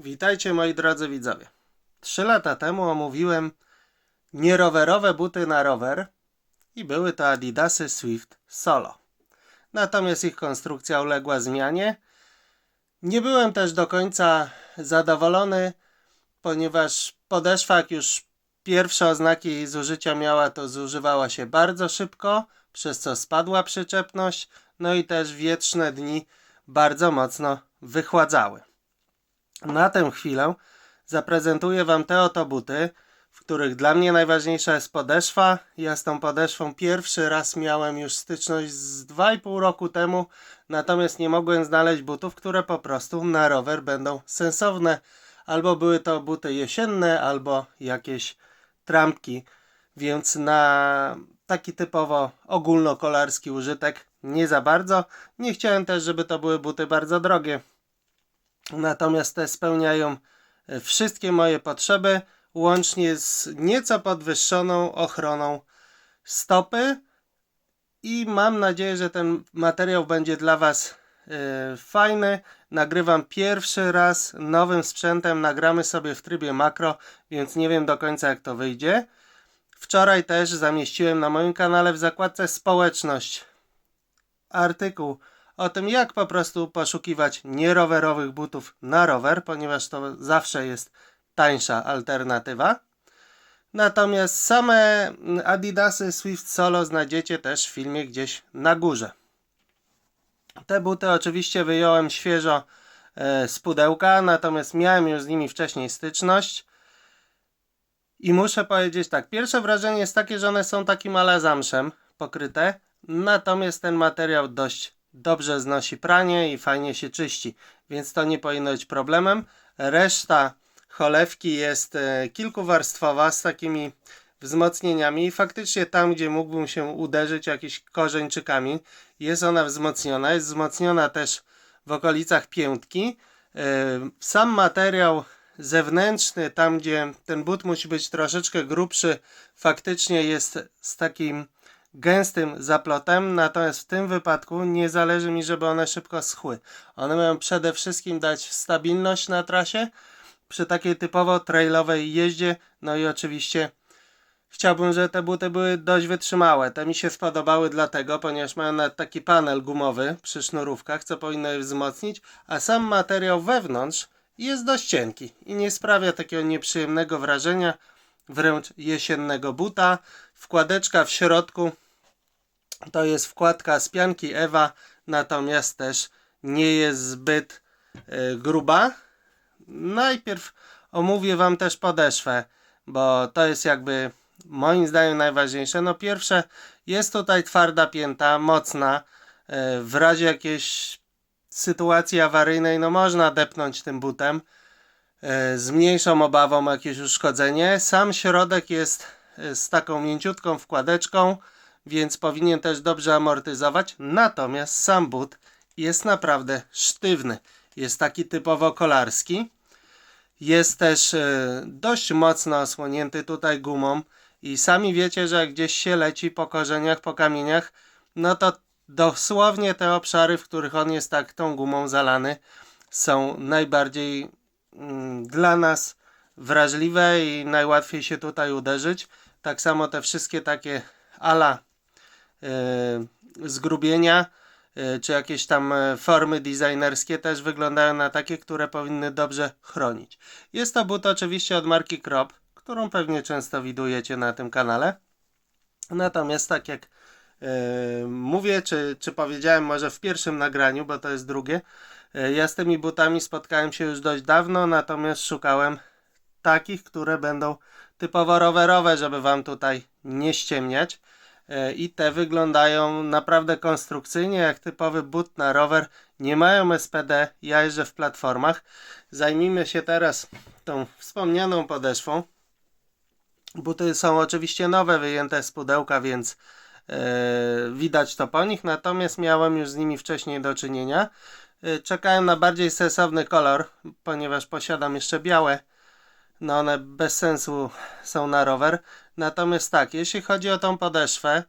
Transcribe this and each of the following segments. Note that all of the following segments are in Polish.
Witajcie moi drodzy widzowie. Trzy lata temu omówiłem nierowerowe buty na rower i były to Adidasy Swift Solo. Natomiast ich konstrukcja uległa zmianie. Nie byłem też do końca zadowolony, ponieważ podeszwa, jak już pierwsze oznaki zużycia miała, to zużywała się bardzo szybko, przez co spadła przyczepność, no i też wietrzne dni bardzo mocno wychładzały. Na tę chwilę zaprezentuję Wam te oto buty, w których dla mnie najważniejsza jest podeszwa. Ja z tą podeszwą pierwszy raz miałem już styczność z 2,5 roku temu, natomiast nie mogłem znaleźć butów, które po prostu na rower będą sensowne. Albo były to buty jesienne, albo jakieś trampki, więc na taki typowo ogólnokolarski użytek nie za bardzo. Nie chciałem też, żeby to były buty bardzo drogie. Natomiast te spełniają e, wszystkie moje potrzeby, łącznie z nieco podwyższoną ochroną stopy. I mam nadzieję, że ten materiał będzie dla Was e, fajny. Nagrywam pierwszy raz nowym sprzętem, nagramy sobie w trybie makro, więc nie wiem do końca jak to wyjdzie. Wczoraj też zamieściłem na moim kanale w zakładce społeczność artykuł o tym, jak po prostu poszukiwać nierowerowych butów na rower, ponieważ to zawsze jest tańsza alternatywa. Natomiast same Adidasy Swift Solo znajdziecie też w filmie gdzieś na górze. Te buty oczywiście wyjąłem świeżo e, z pudełka, natomiast miałem już z nimi wcześniej styczność. I muszę powiedzieć tak, pierwsze wrażenie jest takie, że one są takim ale zamszem pokryte, natomiast ten materiał dość dobrze znosi pranie i fajnie się czyści, więc to nie powinno być problemem. Reszta cholewki jest e, kilkuwarstwowa z takimi wzmocnieniami i faktycznie tam, gdzie mógłbym się uderzyć jakiś korzeń czy kamień, jest ona wzmocniona. Jest wzmocniona też w okolicach piętki. E, Sam materiał zewnętrzny, tam gdzie ten but musi być troszeczkę grubszy, faktycznie jest z takim gęstym zaplotem, natomiast w tym wypadku nie zależy mi, żeby one szybko schły. One mają przede wszystkim dać stabilność na trasie przy takiej typowo trailowej jeździe, no i oczywiście chciałbym, żeby te buty były dość wytrzymałe. Te mi się spodobały dlatego, ponieważ mają nawet taki panel gumowy przy sznurówkach, co powinno je wzmocnić, a sam materiał wewnątrz jest dość cienki i nie sprawia takiego nieprzyjemnego wrażenia, wręcz jesiennego buta. Wkładeczka w środku to jest wkładka z pianki Ewa, natomiast też nie jest zbyt e, gruba. Najpierw omówię Wam też podeszwę, bo to jest jakby moim zdaniem najważniejsze. No pierwsze, jest tutaj twarda pięta, mocna. E, W razie jakiejś sytuacji awaryjnej, no można depnąć tym butem z mniejszą obawą jakieś uszkodzenie. Sam środek jest e, z taką mięciutką wkładeczką, więc powinien też dobrze amortyzować. Natomiast sam but jest naprawdę sztywny. Jest taki typowo kolarski. Jest też e, dość mocno osłonięty tutaj gumą i sami wiecie, że jak gdzieś się leci po korzeniach, po kamieniach, no to dosłownie te obszary, w których on jest tak tą gumą zalany, są najbardziej dla nas wrażliwe i najłatwiej się tutaj uderzyć. Tak samo te wszystkie takie ala e, zgrubienia e, czy jakieś tam e, formy designerskie też wyglądają na takie, które powinny dobrze chronić. Jest to but oczywiście od marki Krop, którą pewnie często widujecie na tym kanale. Natomiast tak jak mówię, czy, czy powiedziałem może w pierwszym nagraniu, bo to jest drugie, e, ja z tymi butami spotkałem się już dość dawno, natomiast szukałem takich, które będą typowo rowerowe, żeby Wam tutaj nie ściemniać. E, I te wyglądają naprawdę konstrukcyjnie, jak typowy but na rower. Nie mają SPD, ja jeżdżę w platformach. Zajmijmy się teraz tą wspomnianą podeszwą. Buty są oczywiście nowe, wyjęte z pudełka, więc widać to po nich. Natomiast miałem już z nimi wcześniej do czynienia. E, czekałem na bardziej sensowny kolor, ponieważ posiadam jeszcze białe. No one bez sensu są na rower. Natomiast tak, jeśli chodzi o tą podeszwę,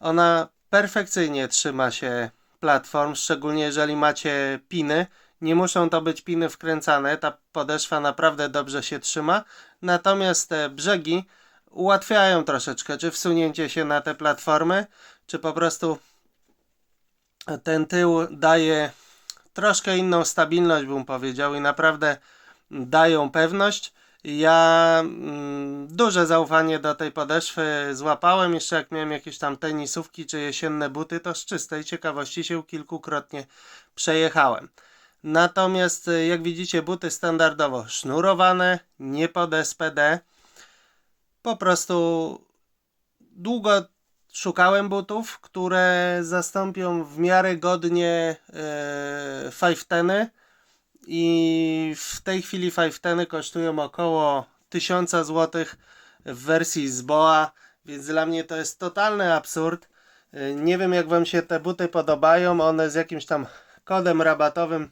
ona perfekcyjnie trzyma się platform, szczególnie jeżeli macie piny Nie muszą to być piny wkręcane, ta podeszwa naprawdę dobrze się trzyma. Natomiast te brzegi ułatwiają troszeczkę, czy wsunięcie się na te platformy, czy po prostu ten tył daje troszkę inną stabilność, bym powiedział, i naprawdę dają pewność. Ja mm, duże zaufanie do tej podeszwy złapałem. Jeszcze jak miałem jakieś tam tenisówki czy jesienne buty, to z czystej ciekawości się kilkukrotnie przejechałem. Natomiast jak widzicie, buty standardowo sznurowane, nie pod SPD. Po prostu długo szukałem butów, które zastąpią w miarę godnie e, 510 i w tej chwili 510 kosztują około 1000 zł w wersji z BOA, więc dla mnie to jest totalny absurd. E, Nie wiem jak Wam się te buty podobają, one z jakimś tam kodem rabatowym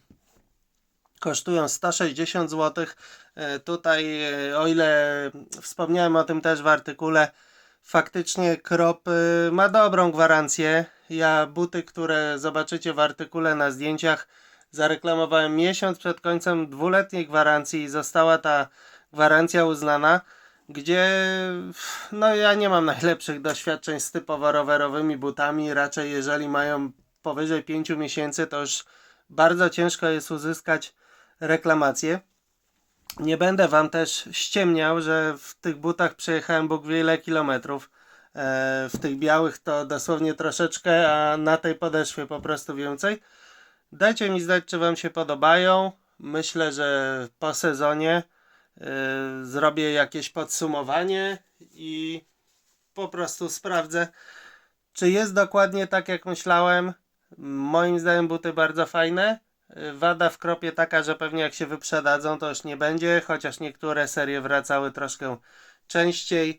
kosztują 160 zł. E, Tutaj, e, o ile wspomniałem o tym też w artykule, faktycznie Krop y, ma dobrą gwarancję. Ja buty, które zobaczycie w artykule na zdjęciach, zareklamowałem miesiąc przed końcem dwuletniej gwarancji i została ta gwarancja uznana, gdzie no ja nie mam najlepszych doświadczeń z typowo rowerowymi butami, raczej jeżeli mają powyżej 5 miesięcy, to już bardzo ciężko jest uzyskać reklamację. Nie będę wam też ściemniał, że w tych butach przejechałem Bóg wie ile kilometrów. E, w tych białych to dosłownie troszeczkę, a na tej podeszwie po prostu więcej. Dajcie mi znać, czy wam się podobają. Myślę, że po sezonie e, zrobię jakieś podsumowanie i po prostu sprawdzę, czy jest dokładnie tak, jak myślałem. Moim zdaniem buty bardzo fajne. Wada w kropie taka, że pewnie jak się wyprzedadzą, to już nie będzie, chociaż niektóre serie wracały troszkę częściej.